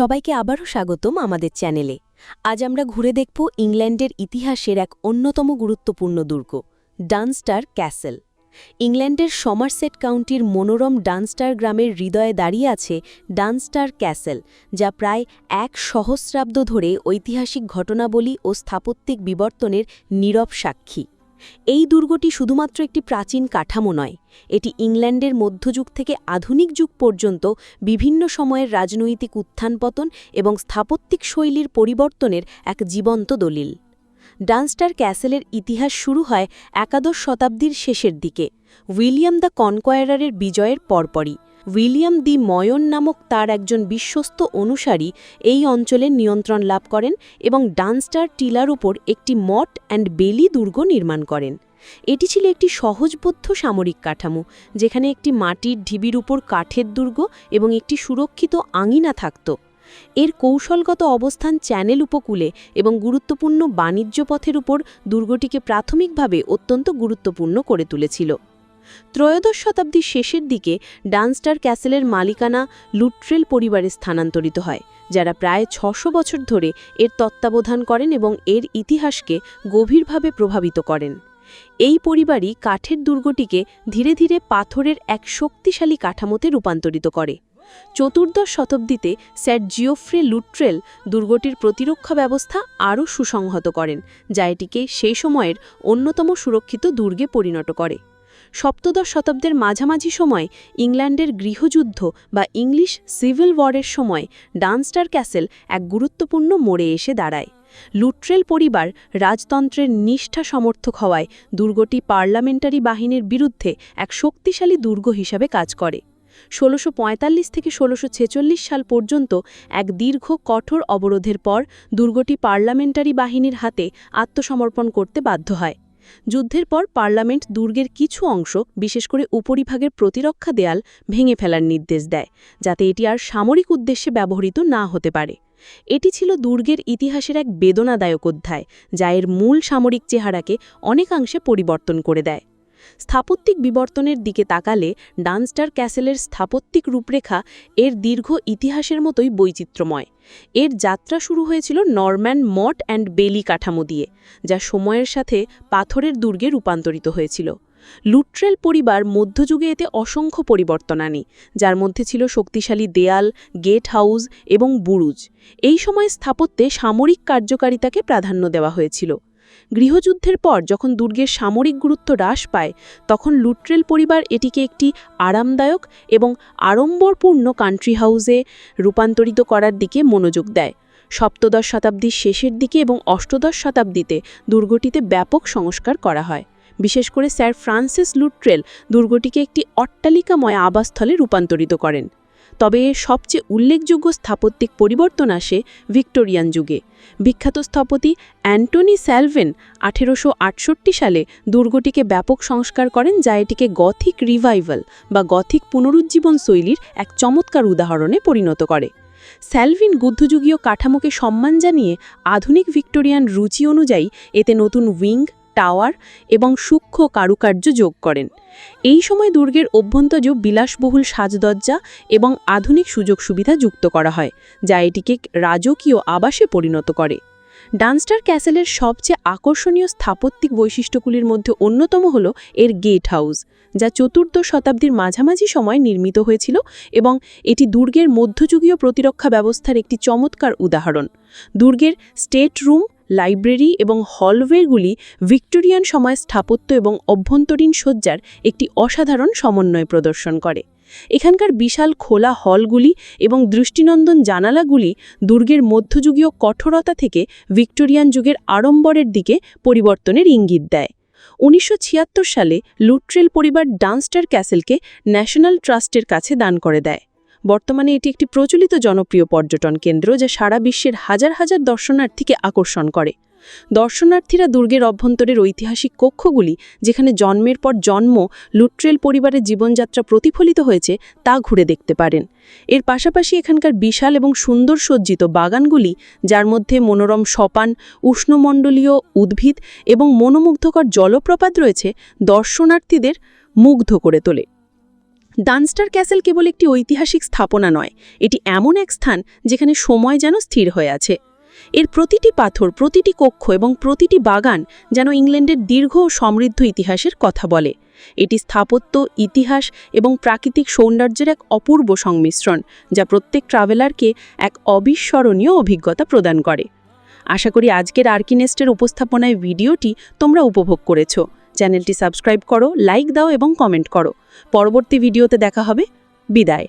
সবাইকে আবারও স্বাগতম আমাদের চ্যানেলে। আজ আমরা ঘুরে দেখব ইংল্যান্ডের ইতিহাসের এক অন্যতম গুরুত্বপূর্ণ দুর্গ, ডানস্টার ক্যাসেল। ইংল্যান্ডের সমারসেট কাউন্টির মনোরম ডানস্টার গ্রামের হৃদয়ে দাঁড়িয়ে আছে ডানস্টার ক্যাসেল, যা প্রায় এক সহস্রাব্দ ধরে ঐতিহাসিক ঘটনাবলী ও স্থাপত্যিক বিবর্তনের নীরব সাক্ষী। এই দুর্গটি শুধুমাত্র একটি প্রাচীন কাঠামো নয়, এটি ইংল্যান্ডের মধ্যযুগ থেকে আধুনিক যুগ পর্যন্ত বিভিন্ন সময়ের রাজনৈতিক উত্থান পতন এবং স্থাপত্যিক শৈলীর পরিবর্তনের এক জীবন্ত দলিল। ডানস্টার ক্যাসেলের ইতিহাস শুরু হয় একাদশ শতাব্দীর শেষের দিকে। উইলিয়াম দ্য কনকোয়ারারের বিজয়ের পরপরই। উইলিয়াম দি ময়ন নামক তার একজন বিশ্বস্ত অনুসারী এই অঞ্চলের নিয়ন্ত্রণ লাভ করেন এবং ডান্সটার টিলার উপর একটি মঠ অ্যান্ড বেলি দুর্গ নির্মাণ করেন। এটি ছিল একটি সহজবোধ্য সামরিক কাঠামো, যেখানে একটি মাটির ঢিবির উপর কাঠের দুর্গ এবং একটি সুরক্ষিত আঙিনা থাকত। এর কৌশলগত অবস্থান চ্যানেল উপকূলে এবং গুরুত্বপূর্ণ বাণিজ্য পথের উপর দুর্গটিকে প্রাথমিকভাবে অত্যন্ত গুরুত্বপূর্ণ করে তুলেছিল। ত্রয়োদশ শতাব্দীর শেষের দিকে ডানস্টার ক্যাসেলের মালিকানা লুট্রেল পরিবারে স্থানান্তরিত হয়, যারা প্রায় ছশো বছর ধরে এর তত্ত্বাবধান করেন এবং এর ইতিহাসকে গভীরভাবে প্রভাবিত করেন। এই পরিবারই কাঠের দুর্গটিকে ধীরে ধীরে পাথরের এক শক্তিশালী কাঠামোতে রূপান্তরিত করে। চতুর্দশ শতাব্দীতে স্যার জিওফ্রে লুট্রেল দুর্গটির প্রতিরক্ষা ব্যবস্থা আরও সুসংহত করেন, যা এটিকে সেই সময়ের অন্যতম সুরক্ষিত দুর্গে পরিণত করে। সপ্তদশ শতাব্দের মাঝামাঝি সময় ইংল্যান্ডের গৃহযুদ্ধ বা ইংলিশ সিভিল ওয়ারের সময় ডানস্টার ক্যাসেল এক গুরুত্বপূর্ণ মোড়ে এসে দাঁড়ায়। লুট্রেল পরিবার রাজতন্ত্রের নিষ্ঠা সমর্থক হওয়ায় দুর্গটি পার্লামেন্টারি বাহিনীর বিরুদ্ধে এক শক্তিশালী দুর্গ হিসাবে কাজ করে। ষোলোশো থেকে ষোলোশো সাল পর্যন্ত এক দীর্ঘ, কঠোর অবরোধের পর দুর্গটি পার্লামেন্টারি বাহিনীর হাতে আত্মসমর্পণ করতে বাধ্য হয়। যুদ্ধের পর পার্লামেন্ট দুর্গের কিছু অংশ, বিশেষ করে উপরিভাগের প্রতিরক্ষা দেয়াল, ভেঙে ফেলার নির্দেশ দেয়, যাতে এটি আর সামরিক উদ্দেশ্যে ব্যবহৃত না হতে পারে। এটি ছিল দুর্গের ইতিহাসের এক বেদনাদায়ক অধ্যায়, যা এর মূল সামরিক চেহারাকে অনেকাংশে পরিবর্তন করে দেয়। স্থাপত্যিক বিবর্তনের দিকে তাকালে ডানস্টার ক্যাসেলের স্থাপত্যিক রূপরেখা এর দীর্ঘ ইতিহাসের মতোই বৈচিত্র্যময়। এর যাত্রা শুরু হয়েছিল নরম্যান মট অ্যান্ড বেলি কাঠামো দিয়ে, যা সময়ের সাথে পাথরের দুর্গে রূপান্তরিত হয়েছিল। লুট্রেল পরিবার মধ্যযুগে এতে অসংখ্য পরিবর্তন আনে, যার মধ্যে ছিল শক্তিশালী দেয়াল, গেট হাউস এবং বুরুজ। এই সময় স্থাপত্যে সামরিক কার্যকারিতাকে প্রাধান্য দেওয়া হয়েছিল। গৃহযুদ্ধের পর যখন দুর্গের সামরিক গুরুত্ব হ্রাস পায়, তখন লুট্রেল পরিবার এটিকে একটি আরামদায়ক এবং আড়ম্বরপূর্ণ কান্ট্রি হাউসে রূপান্তরিত করার দিকে মনোযোগ দেয়। সপ্তদশ শতাব্দীর শেষের দিকে এবং অষ্টদশ শতাব্দীতে দুর্গটিতে ব্যাপক সংস্কার করা হয়। বিশেষ করে স্যার ফ্রান্সিস লুট্রেল দুর্গটিকে একটি অট্টালিকাময় আবাসস্থলে রূপান্তরিত করেন। তবে সবচেয়ে উল্লেখযোগ্য স্থাপত্যিক পরিবর্তন আসে ভিক্টোরিয়ান যুগে। বিখ্যাত স্থপতি অ্যান্টনি স্যালভেন আঠেরোশো আটষট্টি সালে দুর্গটিকে ব্যাপক সংস্কার করেন যা এটিকে গথিক রিভাইভাল বা গথিক পুনরুজ্জীবন শৈলীর এক চমৎকার উদাহরণে পরিণত করে। স্যালভিন বুদ্ধযুগীয় কাঠামোকে সম্মান জানিয়ে আধুনিক ভিক্টোরিয়ান রুচি অনুযায়ী এতে নতুন উইং টাওয়ার এবং সূক্ষ্ম কারুকার্য যোগ করেন। এই সময় দুর্গের অভ্যন্তজ বিলাসবহুল সাজদজ্জা এবং আধুনিক সুযোগ সুবিধা যুক্ত করা হয়, যা এটিকে রাজকীয় আবাসে পরিণত করে। ডানস্টার ক্যাসেলের সবচেয়ে আকর্ষণীয় স্থাপত্যিক বৈশিষ্ট্যগুলির মধ্যে অন্যতম হল এর গেট হাউস, যা চতুর্দশ শতাব্দীর মাঝামাঝি সময় নির্মিত হয়েছিল এবং এটি দুর্গের মধ্যযুগীয় প্রতিরক্ষা ব্যবস্থার একটি চমৎকার উদাহরণ। দুর্গের স্টেট রুম লাইব্রেরি এবং হলওয়েগুলি ভিক্টোরিয়ান সময় স্থাপত্য এবং অভ্যন্তরীণ সজ্জার একটি অসাধারণ সমন্বয় প্রদর্শন করে। এখানকার বিশাল খোলা হলগুলি এবং দৃষ্টিনন্দন জানালাগুলি দুর্গের মধ্যযুগীয় কঠোরতা থেকে ভিক্টোরিয়ান যুগের আড়ম্বরের দিকে পরিবর্তনের ইঙ্গিত দেয়। উনিশশো ছিয়াত্তর সালে লুট্রেল পরিবার ডানস্টার ক্যাসেলকে ন্যাশনাল ট্রাস্টের কাছে দান করে দেয়। বর্তমানে এটি একটি প্রচলিত জনপ্রিয় পর্যটন কেন্দ্র যা সারা বিশ্বের হাজার হাজার দর্শনার্থীকে আকর্ষণ করে। দর্শনার্থীরা দুর্গের অভ্যন্তরের ঐতিহাসিক কক্ষগুলি, যেখানে জন্মের পর জন্ম, লুট্রেল পরিবারের জীবনযাত্রা প্রতিফলিত হয়েছে, তা ঘুরে দেখতে পারেন। এর পাশাপাশি এখানকার বিশাল এবং সুন্দর সজ্জিত বাগানগুলি, যার মধ্যে মনোরম সপান, উষ্ণমণ্ডলীয় উদ্ভিদ এবং মনোমুগ্ধকর জলপ্রপাত রয়েছে, দর্শনার্থীদের মুগ্ধ করে তোলে। ডানস্টার ক্যাসেল কেবল একটি ঐতিহাসিক স্থাপনা নয়, এটি এমন এক স্থান যেখানে সময় যেন স্থির হয়ে আছে। এর প্রতিটি পাথর, প্রতিটি কক্ষ এবং প্রতিটি বাগান যেন ইংল্যান্ডের দীর্ঘ ও সমৃদ্ধ ইতিহাসের কথা বলে। এটি স্থাপত্য, ইতিহাস এবং প্রাকৃতিক সৌন্দর্যের এক অপূর্ব সংমিশ্রণ, যা প্রত্যেক ট্রাভেলারকে এক অবিস্মরণীয় অভিজ্ঞতা প্রদান করে। আশা করি আজকের আর্কিনেস্টের উপস্থাপনায় ভিডিওটি তোমরা উপভোগ করেছ। চ্যানেলটি সাবস্ক্রাইব করো লাইক দাও এবং কমেন্ট করো। পরবর্তী ভিডিওতে দেখা হবে। বিদায়।